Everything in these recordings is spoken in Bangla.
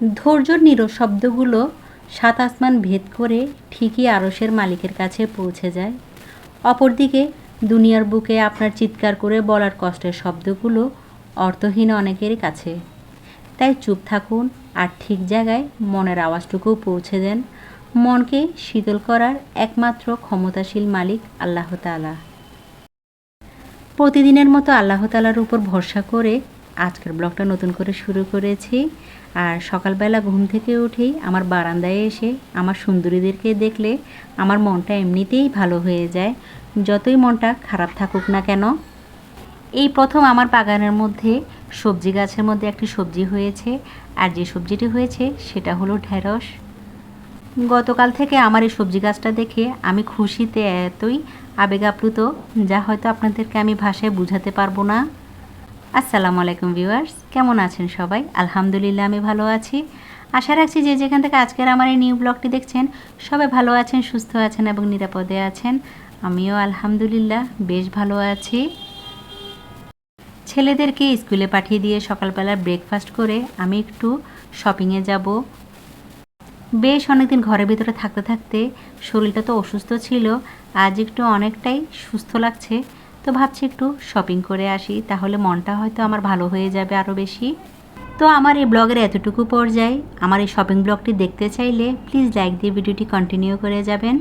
ধৈর্যর নির শব্দগুলো সাত আসমান ভেদ করে ঠিকই আরসের মালিকের কাছে পৌঁছে যায়। অপরদিকে দুনিয়ার বুকে আপনার চিৎকার করে বলার কষ্টের শব্দগুলো অর্থহীন অনেকের কাছে। তাই চুপ থাকুন আর ঠিক জায়গায় মনের আওয়াজটুকু পৌঁছে দেন। মনকে শীতল করার একমাত্র ক্ষমতাশীল মালিক আল্লাহ তালা প্রতিদিনের মতো আল্লাহ তালার উপর ভরসা করে আজকের ব্লগটা নতুন করে শুরু করেছি। আর সকালবেলা ঘুম থেকে উঠেই আমার বারান্দায় এসে আমার সুন্দরীদেরকে দেখলে আমার মনটা এমনিতেই ভালো হয়ে যায়। যতই মনটা খারাপ থাকুক না কেন, এই প্রথম আমার বাগানের মধ্যে সবজি গাছের মধ্যে একটি সবজি হয়েছে। আর যে সবজিটি হয়েছে সেটা হলো ঢেঁড়স। গতকাল থেকে আমার এই সবজি গাছটা দেখে আমি খুশিতে এতই আবেগ আপ্লুত যা হয়তো আপনাদেরকে আমি ভাষায় বুঝাতে পারব না। আসসালামু আলাইকুম ভিউয়ার্স, কেমন আছেন সবাই? আলহামদুলিল্লাহ, আমি ভালো আছি। আশা রাখছি যে যেখান থেকে আজকের আমার এই নিউ ব্লগটি দেখছেন, সবাই ভালো আছেন, সুস্থ আছেন এবং নিরাপদে আছেন। আমিও আলহামদুলিল্লাহ, বেশ ভালো আছি। ছেলেদেরকে স্কুলে পাঠিয়ে দিয়ে সকালবেলা ব্রেকফাস্ট করে আমি একটু শপিংয়ে যাব। বেশ অনেকদিন ঘরের ভিতরে থাকতে থাকতে শরীরটা তো অসুস্থ ছিল, আজ একটু অনেকটাই সুস্থ লাগছে। তো ভাবছি একটু শপিং করে আসি, তাহলে মনটা হয়তো আমার ভালো হয়ে যাবে আরও বেশি। তো আমার এই ব্লগের এতটুকু পর্যায়ে। আমার এই শপিং ব্লগটি দেখতে চাইলে প্লিজ লাইক দিয়ে ভিডিওটি কন্টিনিউ করে যাবেন।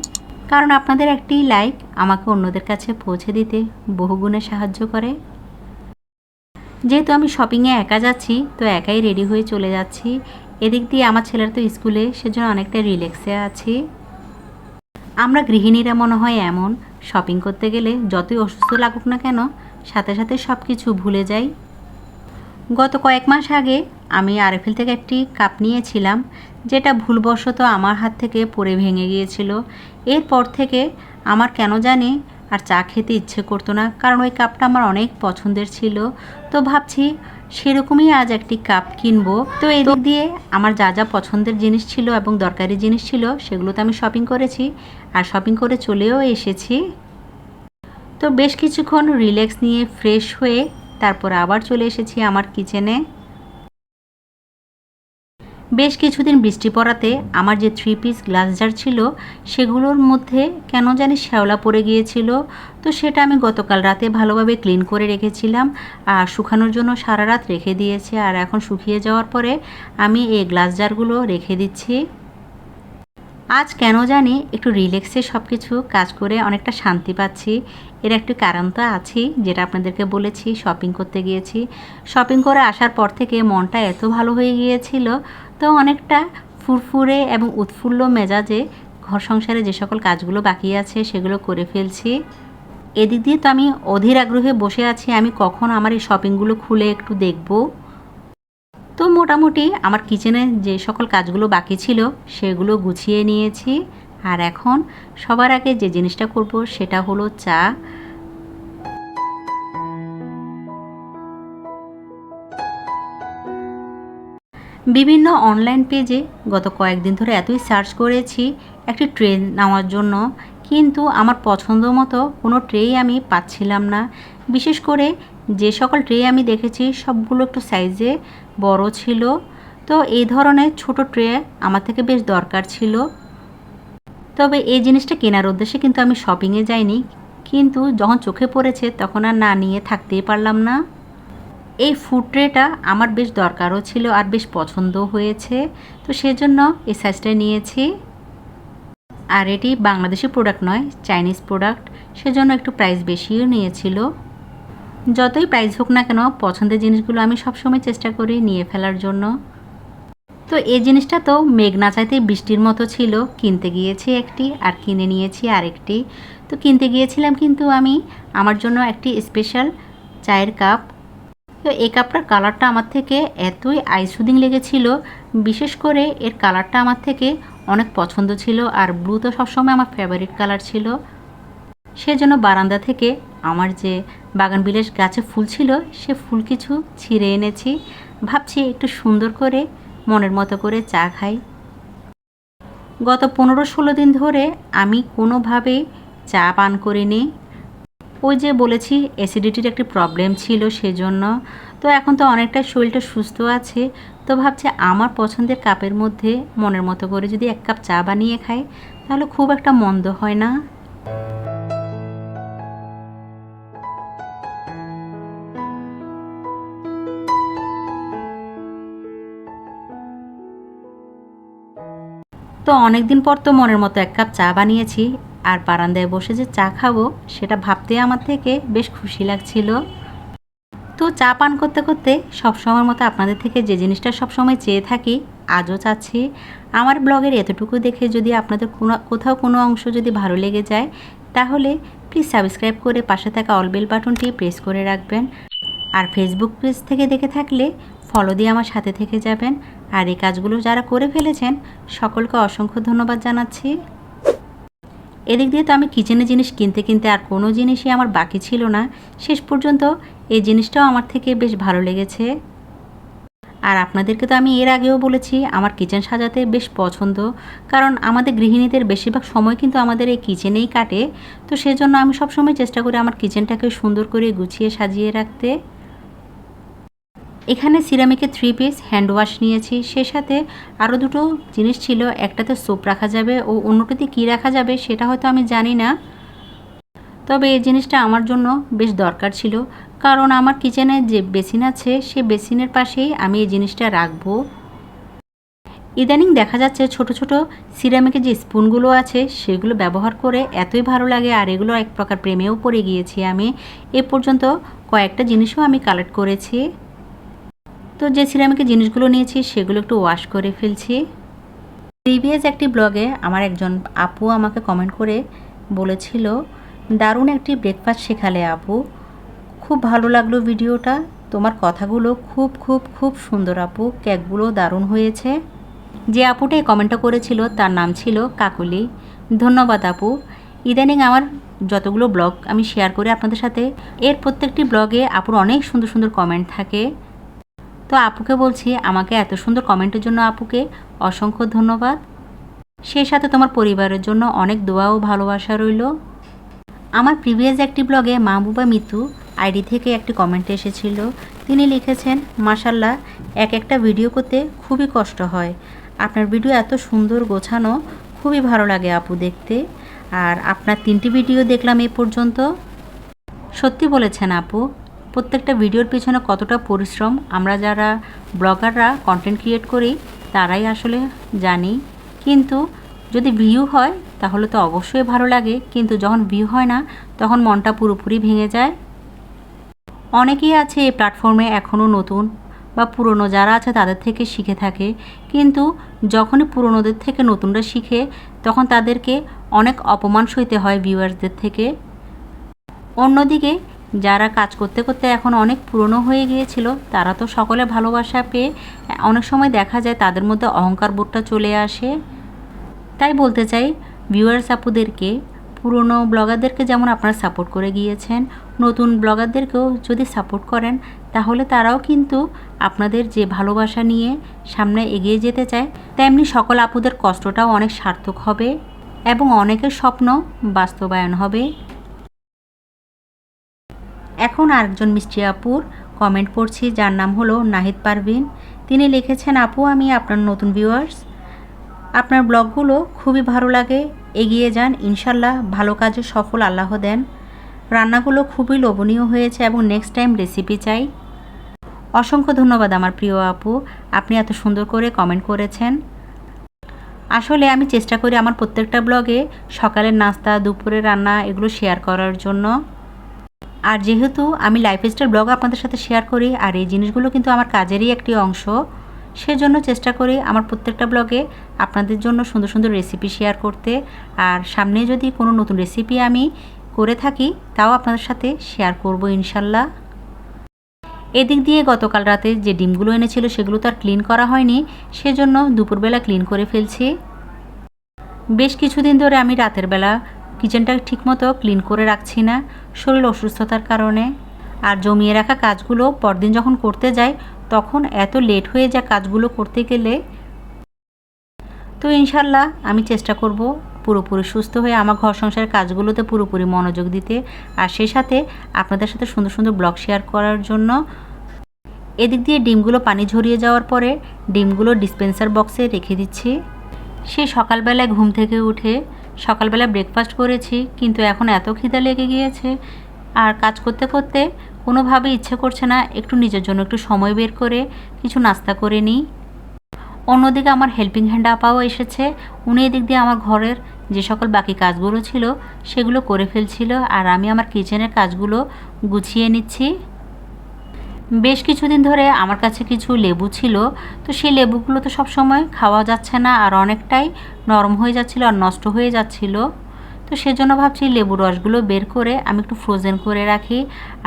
কারণ আপনাদের একটি লাইক আমাকে অন্যদের কাছে পৌঁছে দিতে বহুগুণে সাহায্য করে। যেহেতু আমি শপিংয়ে একা যাচ্ছি, তো একাই রেডি হয়ে চলে যাচ্ছি। এদিক দিয়ে আমার ছেলের তো স্কুলে, সেজন্য অনেকটা রিল্যাক্সে আছি। আমরা গৃহিণীরা মনে হয় এমন শপিং করতে গেলে যতই অসুস্থ লাগুক না কেন, সাথে সাথে সব কিছু ভুলে যাই। গত কয়েক মাস আগে আমি আরএফএল থেকে একটি কাপ নিয়েছিলাম, যেটা ভুলবশত আমার হাত থেকে পড়ে ভেঙে গিয়েছিল। এরপর থেকে আমার কেন জানি আর চা খেতে ইচ্ছে করতো না, কারণ ওই কাপটা আমার অনেক পছন্দের ছিল। তো ভাবছি সেরকমই আজ একটি কাপ কিনবো। তো এদিক দিয়ে আমার যা যা পছন্দের জিনিস ছিল এবং দরকারি জিনিস ছিল সেগুলো তো আমি শপিং করেছি। আর শপিং করে চলেও এসেছি। তো বেশ কিছুক্ষণ রিল্যাক্স নিয়ে ফ্রেশ হয়ে তারপর আবার চলে এসেছি আমার কিচেনে বেশ কিছুদিন বৃষ্টি পড়াতে আমার যে থ্রি পিস গ্লাস জার ছিল, সেগুলোর মধ্যে কেন জানি শ্যাওলা পড়ে গিয়েছিল। তো সেটা আমি গতকাল রাতে ভালোভাবে ক্লিন করে রেখেছিলাম আর শুকানোর জন্য সারা রাত রেখে দিয়েছি। আর এখন শুকিয়ে যাওয়ার পরে আমি এই গ্লাস জারগুলো রেখে দিচ্ছি। আজ কেন জানি একটু রিল্যাক্সে সব কিছু কাজ করে অনেকটা শান্তি পাচ্ছি। এর একটি কারণ তো আছেই, যেটা আপনাদেরকে বলেছি শপিং করতে গিয়েছি। শপিং করে আসার পর থেকে মনটা এত ভালো হয়ে গিয়েছিল, তো অনেকটা ফুরফুরে এবং উৎফুল্ল মেজাজে ঘর সংসারে যে সকল কাজগুলো বাকি আছে সেগুলো করে ফেলছি। এদিক দিয়ে তো আমি অধীর আগ্রহে বসে আছি, আমি কখন আমার এই শপিংগুলো খুলে একটু দেখব। তো মোটামুটি আমার কিচেনে যে সকল কাজগুলো বাকি ছিল, সেগুলো গুছিয়ে নিয়েছি। আর এখন সবার আগে যে জিনিসটা করব সেটা হলো চা। বিভিন্ন অনলাইন পেজে গত কয়েকদিন ধরে এতই সার্চ করেছি একটি ট্রেন নেওয়ার জন্য, কিন্তু আমার পছন্দ মতো কোনো ট্রেই আমি পাচ্ছিলাম না। বিশেষ করে যে সকল ট্রে আমি দেখেছি সবগুলো একটু সাইজে বড় ছিল। তো এই ধরনের ছোট ট্রে আমার থেকে বেশ দরকার ছিল। তবে এই জিনিসটা কেনার উদ্দেশ্যে কিন্তু আমি শপিংয়ে যাইনি। কিন্তু যখন চোখে পড়েছে, তখন আর না নিয়ে থাকতেই পারলাম না। এই ফুড ট্রেটা আমার বেশ দরকারও ছিল আর বেশ পছন্দও হয়েছে। তো সেজন্য এই সাইজটা নিয়েছি। আর এটি বাংলাদেশি প্রোডাক্ট নয় চাইনিজ প্রোডাক্ট সেজন্য একটু প্রাইস বেশিও নিয়েছিল। যতই প্রাইস হোক না কেন, পছন্দের জিনিসগুলো আমি সবসময় চেষ্টা করি নিয়ে ফেলার জন্য। তো এই জিনিসটা তো মেঘ না চাইতে বৃষ্টির মতো ছিল। কিনতে গিয়েছি একটি আর কিনে নিয়েছি আরেকটি। তো কিনতে গিয়েছিলাম কিন্তু আমি আমার জন্য একটি স্পেশাল চায়ের কাপ তো এই কাপটার কালারটা আমার থেকে এতই আইসুদিং লেগেছিল, বিশেষ করে এর কালারটা আমার থেকে অনেক পছন্দ ছিল আর ব্লু তো সবসময় আমার ফেভারিট কালার ছিল। সেজন্য বারান্দা থেকে আমার যে বাগান বিলাস গাছে ফুল ছিল, সে ফুল কিছু ছিঁড়ে এনেছি। ভাবছি একটু সুন্দর করে মনের মতো করে চা খাই। গত পনেরো ষোলো দিন ধরে আমি কোনোভাবে চা পান করিনি। ওই যে বলেছি অ্যাসিডিটির একটি প্রবলেম ছিল সেজন্য। তো এখন তো অনেকটা শরীরটা সুস্থ আছে। তো ভাবছি আমার পছন্দের কাপের মধ্যে মনের মতো করে যদি এক কাপ চা বানিয়ে খাই, তাহলে খুব একটা মন্দ হয় না। তো অনেক দিন পর তো মনের মতো এক কাপ চা বানিয়েছি। আর বারান্দায় বসে যে চা খাব, সেটা ভাবতে আমার থেকে বেশ খুশি লাগছিল। তো চা পান করতে করতে সবসময়ের মতো আপনাদের থেকে যে জিনিসটা সবসময় চেয়ে থাকি, আজও চাচ্ছি। আমার ব্লগের এতটুকু দেখে যদি আপনাদের কোনো, কোথাও কোনো অংশ যদি ভালো লেগে যায়, তাহলে প্লিজ সাবস্ক্রাইব করে পাশে থাকা অল বেল বাটনটি প্রেস করে রাখবেন। আর ফেসবুক পেজ থেকে দেখে থাকলে ফলো দিয়ে আমার সাথে থেকে যাবেন। আর এই কাজগুলো যারা করে ফেলেছেন, সকলকে অসংখ্য ধন্যবাদ জানাচ্ছি। এদিক দিয়ে তো আমি কিচেনে জিনিস কিনতে কিনতে আর কোনো জিনিসই আমার বাকি ছিল না। শেষ পর্যন্ত এই জিনিসটাও আমার থেকে বেশ ভালো লেগেছে। আর আপনাদেরকে তো আমি এর আগেও বলেছি, আমার কিচেন সাজাতে বেশ পছন্দ। কারণ আমাদের গৃহিণীদের বেশিরভাগ সময় কিন্তু আমাদের এই কিচেনেই কাটে। তো সেজন্য আমি সবসময় চেষ্টা করি আমার কিচেনটাকে সুন্দর করে গুছিয়ে সাজিয়ে রাখতে। এখানে সিরামিকে থ্রি পিস হ্যান্ড ওয়াশ নিয়েছি। সে সাথে আরও দুটো জিনিস ছিল, একটাতে সোপ রাখা যাবে ও অন্যটাতে কী রাখা যাবে সেটা হয়তো আমি জানি না। তবে এই জিনিসটা আমার জন্য বেশ দরকার ছিল। কারণ আমার কিচেনে যে বেসিন আছে, সে বেসিনের পাশেই আমি এই জিনিসটা রাখব। ইদানিং দেখা যাচ্ছে ছোট ছোট সিরামিকের যে স্পুনগুলো আছে, সেগুলো ব্যবহার করে এতই ভালো লাগে আর এগুলো এক প্রকার প্রেমেও পড়ে গিয়েছি আমি। এ পর্যন্ত কয়েকটা জিনিসও আমি কালেক্ট করেছি। তো যে সিরামিকের জিনিসগুলো নিয়েছি সেগুলো একটু ওয়াশ করে ফেলছি। প্রিভিয়াস একটি ব্লগে আমার একজন আপু আমাকে কমেন্ট করে বলেছিল, দারুণ একটি ব্রেকফাস্ট শেখালে আপু। খুব ভালো লাগল ভিডিওটা। তোমার কথাগুলো খুব খুব খুব সুন্দর আপু। কেকগুলো দারুণ হয়েছে। যে আপুটা এই কমেন্টটা করেছিল তার নাম ছিল কাকুলি। ধন্যবাদ আপু। ইদানিং আমার যতগুলো ব্লগ আমি শেয়ার করি আপনাদের সাথে, এর প্রত্যেকটি ব্লগে আপুর অনেক সুন্দর সুন্দর কমেন্ট থাকে। তো আপুকে বলছি, আমাকে এত সুন্দর কমেন্টের জন্য আপুকে অসংখ্য ধন্যবাদ। সেই সাথে তোমার পরিবারের জন্য অনেক দোয়া ও ভালোবাসা রইল। আমার প্রিভিয়াস একটি ব্লগে মাহবুবা মিতু আইডি থেকে একটি কমেন্ট এসেছিল। তিনি লিখেছেন মাসাল্লাহ এক একটা ভিডিও করতে খুবই কষ্ট হয়। আপনার ভিডিও এত সুন্দর গোছানো, খুবই ভালো লাগে আপু দেখতে। আর আপনার তিনটি ভিডিও দেখলাম এ পর্যন্ত। সত্যি বলেছেন আপু প্রত্যেকটা ভিডিওর পিছনে কতটা পরিশ্রম, আমরা যারা ব্লগাররা কন্টেন্ট ক্রিয়েট করি, তারাই আসলে জানি। কিন্তু যদি ভিউ হয়, তাহলে তো অবশ্যই ভালো লাগে। কিন্তু যখন ভিউ হয় না, তখন মনটা পুরোপুরি ভেঙে যায়। অনেকেই আছে এই প্ল্যাটফর্মে এখনও নতুন বা পুরনো, যারা আছে তাদের থেকে শিখে থাকে। কিন্তু যখনই পুরনোদের থেকে নতুনরা শিখে, তখন তাদেরকে অনেক অপমান সইতে হয় ভিউয়ার্সদের থেকে। অন্যদিকে যারা কাজ করতে করতে এখন অনেক পুরনো হয়ে গিয়েছিল, তারা তো সকলে ভালোবাসা পেয়ে অনেক সময় দেখা যায় তাদের মধ্যে অহংকার বোধটা চলে আসে। তাই বলতে চাই ভিউয়ার্স আপুদেরকে, পুরনো ব্লগারদেরকে যেমন আপনারা সাপোর্ট করে গিয়েছেন, নতুন ব্লগারদেরকেও যদি সাপোর্ট করেন, তাহলে তারাও কিন্তু আপনাদের যে ভালোবাসা নিয়ে সামনে এগিয়ে যেতে চায়, তেমনি সকল আপুদের কষ্টটাও অনেক সার্থক হবে এবং অনেকের স্বপ্ন বাস্তবায়ন হবে। এখন আরেকজন মিষ্টি আপুর কমেন্ট পড়ছি, যার নাম হলো নাহিদ পারভিন। তিনি লিখেছেন, আপু, আমি আপনার নতুন ভিউয়ার্স আপনার ব্লগগুলো খুবই ভালো লাগে, এগিয়ে যান, ইনশাল্লাহ ভালো কাজে সফল আল্লাহ দেন। রান্নাগুলো খুবই লোভনীয় হয়েছে এবং নেক্সট টাইম রেসিপি চাই। অসংখ্য ধন্যবাদ আমার প্রিয় আপু, আপনি এত সুন্দর করে কমেন্ট করেছেন। আসলে আমি চেষ্টা করি আমার প্রত্যেকটা ব্লগে সকালের নাস্তা দুপুরে রান্না এগুলো শেয়ার করার জন্য। আর যেহেতু আমি লাইফস্টাইল ব্লগ আপনাদের সাথে শেয়ার করি, আর এই জিনিসগুলো কিন্তু আমার কাজেরই একটি অংশ, সেজন্য চেষ্টা করি আমার প্রত্যেকটা ব্লগে আপনাদের জন্য সুন্দর সুন্দর রেসিপি শেয়ার করতে। আর সামনে যদি কোনো নতুন রেসিপি আমি করে থাকি, তাও আপনাদের সাথে শেয়ার করব ইনশাল্লাহ। এদিক দিয়ে গতকাল রাতে যে ডিমগুলো এনেছিল, সেগুলো তো আর ক্লিন করা হয়নি, সেজন্য দুপুরবেলা ক্লিন করে ফেলছি। বেশ কিছুদিন ধরে আমি রাতের বেলা কিচেনটা ঠিকমতো ক্লিন করে রাখছি না। শরীর অসুস্থতার কারণে। আর জমিয়ে রাখা কাজগুলো পরদিন যখন করতে যাই, তখন এত লেট হয়ে যায় কাজগুলো করতে গেলে। তো ইনশাল্লাহ আমি চেষ্টা করব পুরোপুরি সুস্থ হয়ে আমার ঘর সংসারের কাজগুলোতে পুরোপুরি মনোযোগ দিতে। আর সেই সাথে আপনাদের সাথে সুন্দর সুন্দর ব্লগ শেয়ার করার জন্য। এদিক দিয়ে ডিমগুলো পানি ঝরিয়ে যাওয়ার পরে ডিমগুলো ডিসপেন্সার বক্সে রেখে দিচ্ছি। সে সকালবেলায় ঘুম থেকে উঠে সকালবেলা ব্রেকফাস্ট করেছি, কিন্তু এখন এত খিদা লেগে গিয়েছে। আর কাজ করতে করতে কোনোভাবে ইচ্ছে করছে না একটু নিজের জন্য একটু সময় বের করে কিছু নাস্তা করে নিই। অন্যদিকে আমার হেল্পিং হ্যান্ড আপাও এসেছে। উনি এদিক দিয়ে আমার ঘরের যে সকল বাকি কাজগুলো ছিল, সেগুলো করে ফেলছিল। আর আমি আমার কিচেনের কাজগুলো গুছিয়ে নিচ্ছি। বেশ কিছুদিন ধরে আমার কাছে কিছু লেবু ছিল, তো সেই লেবুগুলো তো সবসময় খাওয়া যাচ্ছে না আর অনেকটাই নরম হয়ে যাচ্ছিল আর নষ্ট হয়ে যাচ্ছিল। তো সেজন্য ভাবছি লেবু রসগুলো বের করে আমি একটু ফ্রোজেন করে রাখি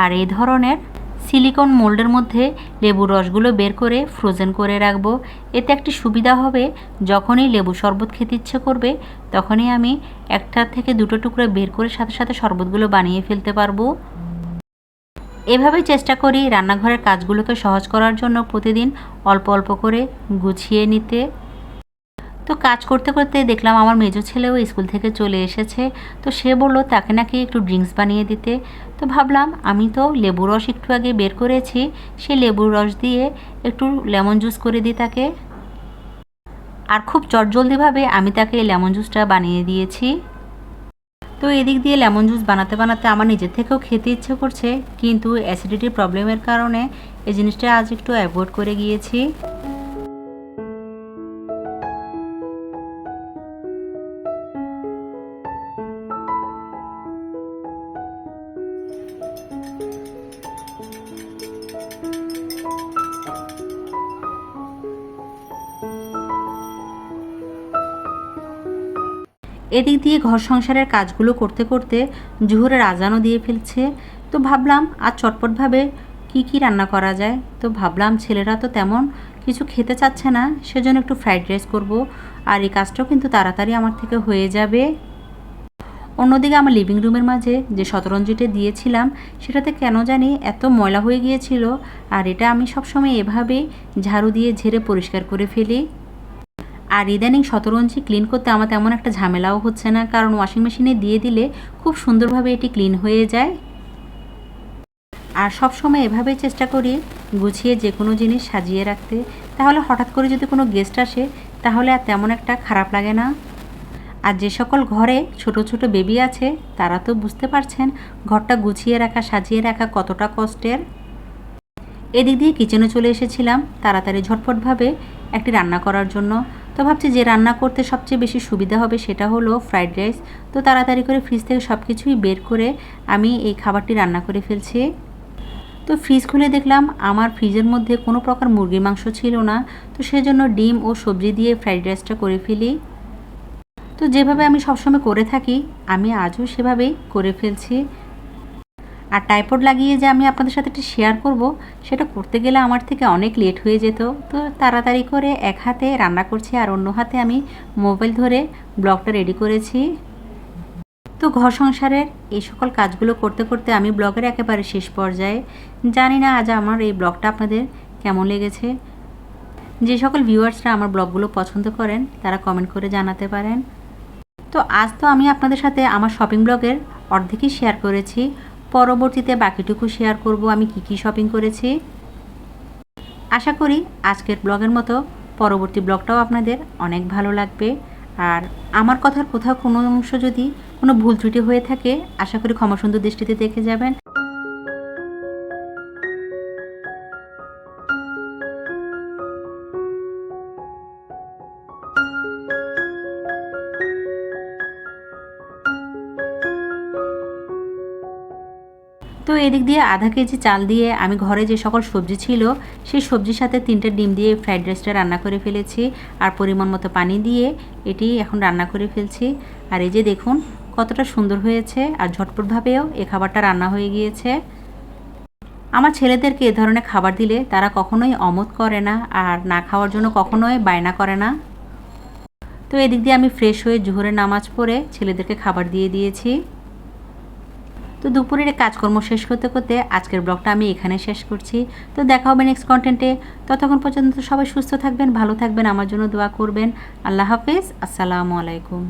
আর এই ধরনের সিলিকন মোল্ডের মধ্যে লেবু রসগুলো বের করে ফ্রোজেন করে রাখব। এতে একটি সুবিধা হবে, যখনই লেবু শরবত খেতে ইচ্ছে করবে, তখনই আমি একটা থেকে দুটো টুকরো বের করে সাথে সাথে শরবতগুলো বানিয়ে ফেলতে পারব। এভাবেই চেষ্টা করি রান্নাঘরের কাজগুলোকে সহজ করার জন্য প্রতিদিন অল্প অল্প করে গুছিয়ে নিতে। তো কাজ করতে করতে দেখলাম আমার মেজো ছেলেও স্কুল থেকে চলে এসেছে। তো সে বলল, তাকে নাকি একটু ড্রিঙ্কস বানিয়ে দিতে। তো ভাবলাম, আমি তো লেবু রস একটু আগে বের করেছি। সে লেবুর রস দিয়ে একটু লেমন জুস করে দিই তাকে। আর খুব চটজলদিভাবে আমি তাকে লেমন জুসটা বানিয়ে দিয়েছি। তো এদিক দিয়ে লেমন জুস বানাতে বানাতে আমার নিজের থেকেও খেতে ইচ্ছে করছে, কিন্তু অ্যাসিডিটির প্রবলেমের কারণে এই জিনিসটা আজ একটু অ্যাভয়েড করে গিয়েছি। এদিক দিয়ে ঘর সংসারের কাজগুলো করতে করতে জুহুরের আজানও দিয়ে ফেলছে। তো ভাবলাম, আর চটপটভাবে কি কি রান্না করা যায়? তো ভাবলাম, ছেলেরা তো তেমন কিছু খেতে চাচ্ছে না, সেজন্য একটু ফ্রাইড রাইস করব। আর এই কাজটাও কিন্তু তাড়াতাড়ি আমার থেকে হয়ে যাবে। অন্যদিকে আমার লিভিং রুমের মাঝে যে শতরঞ্জিটা দিয়েছিলাম, সেটাতে কেন জানি এত ময়লা হয়ে গিয়েছিল। আর এটা আমি সবসময় এভাবেই ঝাড়ু দিয়ে ঝেড়ে পরিষ্কার করে ফেলি। আর ইদানিং শতরঞ্জি ক্লিন করতে আমার তেমন একটা ঝামেলাও হচ্ছে না, কারণ ওয়াশিং মেশিনে দিয়ে দিলে খুব সুন্দরভাবে এটি ক্লিন হয়ে যায়। আর সব সময় এভাবেই চেষ্টা করি গুছিয়ে যে কোনো জিনিস সাজিয়ে রাখতে। তাহলে হঠাৎ করে যদি কোনো গেস্ট আসে, তাহলে আর তেমন একটা খারাপ লাগে না। আর যে সকল ঘরে ছোট ছোট বেবি আছে, তারা তো বুঝতে পারছেন ঘরটা গুছিয়ে রাখা, সাজিয়ে রাখা কতটা কষ্টের। এদিক দিয়ে কিচেনে চলে এসেছিলাম, তাড়াতাড়ি ঝটপটভাবে একটি রান্না করার জন্য। তো ভাবছি যে রান্না করতে সবচেয়ে বেশি সুবিধা হবে সেটা হলো ফ্রাইড রাইস। তো তাড়াতাড়ি করে ফ্রিজ থেকে সব কিছুই বের করে আমি এই খাবারটি রান্না করে ফেলছি। তো ফ্রিজ খুলে দেখলাম আমার ফ্রিজের মধ্যে কোনো প্রকার মুরগির মাংস ছিল না। তো সেজন্য ডিম ও সবজি দিয়ে ফ্রাইড রাইসটা করে ফেলি। তো যেভাবে আমি সবসময় করে থাকি, আমি আজও সেভাবেই করে ফেলছি। আর টাইপড লাগিয়ে যে আমি আপনাদের সাথে একটু শেয়ার করব, সেটা করতে গেলে আমার থেকে অনেক লেট হয়ে যেত। তো তাড়াতাড়ি করে এক হাতে রান্না করছি আর অন্য হাতে আমি মোবাইল ধরে ব্লগটা রেডি করেছি। তো ঘর সংসারের এই সকল কাজগুলো করতে করতে আমি ব্লগের একেবারে শেষ পর্যায়ে। জানি না আজ আমার এই ব্লগটা আপনাদের কেমন লেগেছে। যে সকল ভিউয়ার্সরা আমার ব্লগগুলো পছন্দ করেন, তারা কমেন্ট করে জানাতে পারেন। তো আজ তো আমি আপনাদের সাথে আমার শপিং ব্লগের অর্ধেকই শেয়ার করেছি। পরবর্তীতে বাকিটুকু শেয়ার করব আমি কি কি শপিং করেছি। আশা করি আজকের ব্লগের মতো পরবর্তী ব্লগটাও আপনাদের অনেক ভালো লাগবে। আর আমার কথার কোথাও কোনো অংশ যদি কোনো ভুল ত্রুটি হয়ে থাকে, আশা করি ক্ষমাসুন্দর দৃষ্টিতে দেখে যাবেন। এদিক দিয়ে আধা কেজি চাল দিয়ে আমি ঘরে যে সকল সবজি ছিল, সেই সবজির সাথে তিনটে ডিম দিয়ে ফ্রাইড রাইসটা রান্না করে ফেলেছি। আর পরিমাণ মতো পানি দিয়ে এটি এখন রান্না করে ফেলছি। আর এই যে দেখুন, কতটা সুন্দর হয়েছে আর ঝটপটভাবেও এ খাবারটা রান্না হয়ে গিয়েছে। আমার ছেলেদেরকে এ ধরনের খাবার দিলে তারা কখনোই অমত করে না আর না খাওয়ার জন্য কখনোই বায়না করে না। তো এদিক দিয়ে আমি ফ্রেশ হয়ে জোহরের নামাজ পড়ে ছেলেদেরকে খাবার দিয়ে দিয়েছি। তো দুপুরের কাজকর্ম শেষ করতে করতে আজকের ব্লগটা আমি এখানে শেষ করছি। তো দেখা হবে নেক্সট কন্টেন্টে ততক্ষণ পর্যন্ত সবাই সুস্থ থাকবেন, ভালো থাকবেন, আমার জন্য দোয়া করবেন। আল্লাহ হাফেজ, আসসালামু আলাইকুম।